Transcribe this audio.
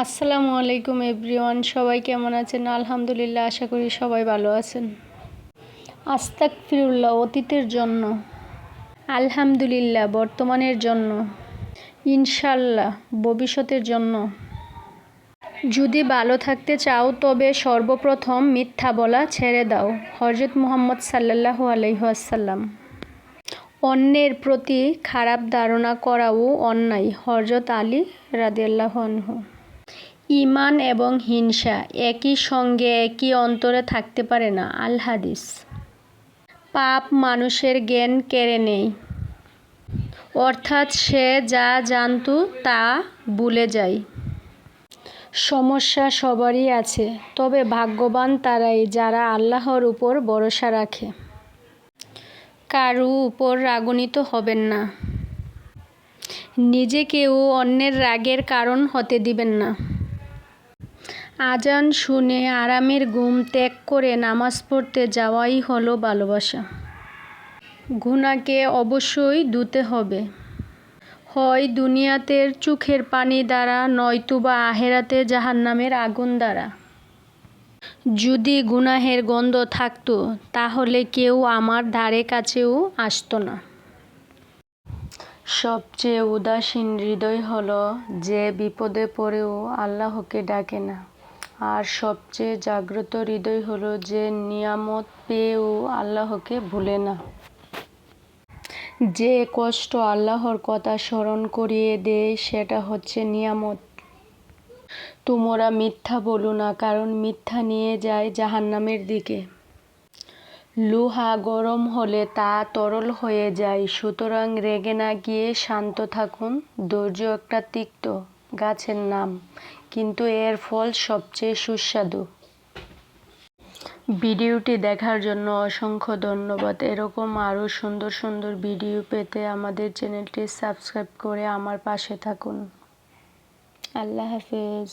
আসসালামু আলাইকুম এভরিওয়ান, সবাই কেমন আছেন? আলহামদুলিল্লাহ, আশা করি সবাই ভালো আছেন। আস্তাক ফিরুল্লাহ অতীতের জন্য। আলহামদুলিল্লাহ, বর্তমানের জন্য। ইনশাল্লাহ ভবিষ্যতের জন্য। যদি ভালো থাকতে চাও, তবে সর্বপ্রথম মিথ্যা বলা ছেড়ে দাও। হজরত মুহাম্মদ সাল্লাল্লাহু আলহিহাসাল্লাম অন্যের প্রতি খারাপ ধারণা করাও অন্যায়। হজরত আলী রাদিয়াল্লাহু আনহু। ইমান এবং হিংসা একই সঙ্গে একই অন্তরে থাকতে পারে না, আল হাদিস। পাপ মানুষের জ্ঞান কেড়ে নেয়। অর্থাৎ সে যা জানত তা ভুলে যায়। সমস্যা সবারই আছে, তবে ভাগ্যবান তারাই যারা আল্লাহর উপর ভরসা রাখে। কারু উপর রাগান্বিত হবেন না। নিজেকেও অন্যের রাগের কারণ হতে দিবেন না। আজান শুনে আরামের ঘুম ত্যাগ করে নামাজ পড়তে যাওয়াই হলো ভালোবাসা। গুনাকে অবশ্যই ধুতে হবে। হয় দুনিয়াতের চোখের পানি দ্বারা, নয়তুবা আহেরাতে জাহান্নামের আগুন দ্বারা। যদি গুনাহের গন্ধ থাকতো, তাহলে কেউ আমার ধারে কাছেও আসতো না। সবচেয়ে উদাসীন হৃদয় হলো যে বিপদে পড়েও আল্লাহকে ডাকে না। আর সবচেয়ে জাগ্রত হৃদয় হলো যে নিয়ামত পেয়েও আল্লাহকে ভুলে না। যে কষ্ট আল্লাহর কথা স্মরণ করিয়ে দেয়, সেটা হচ্ছে নিয়ামত। তোমরা মিথ্যা বলো না, কারণ মিথ্যা নিয়ে যায় জাহান্নামের দিকে। লোহা গরম হলে তা তরল হয়ে যায়, সুতরাং রেগে না গিয়ে শান্ত থাকুন। ধৈর্য একটা তিক্ত গাছের নাম। কিন্তু এর ফল সবচেয়ে সুস্বাদু। ভিডিওটি দেখার জন্য অসংখ্য ধন্যবাদ। এরকম আরও সুন্দর সুন্দর ভিডিও পেতে আমাদের চ্যানেলটি সাবস্ক্রাইব করে আমার পাশে থাকুন। আল্লাহ হাফেজ।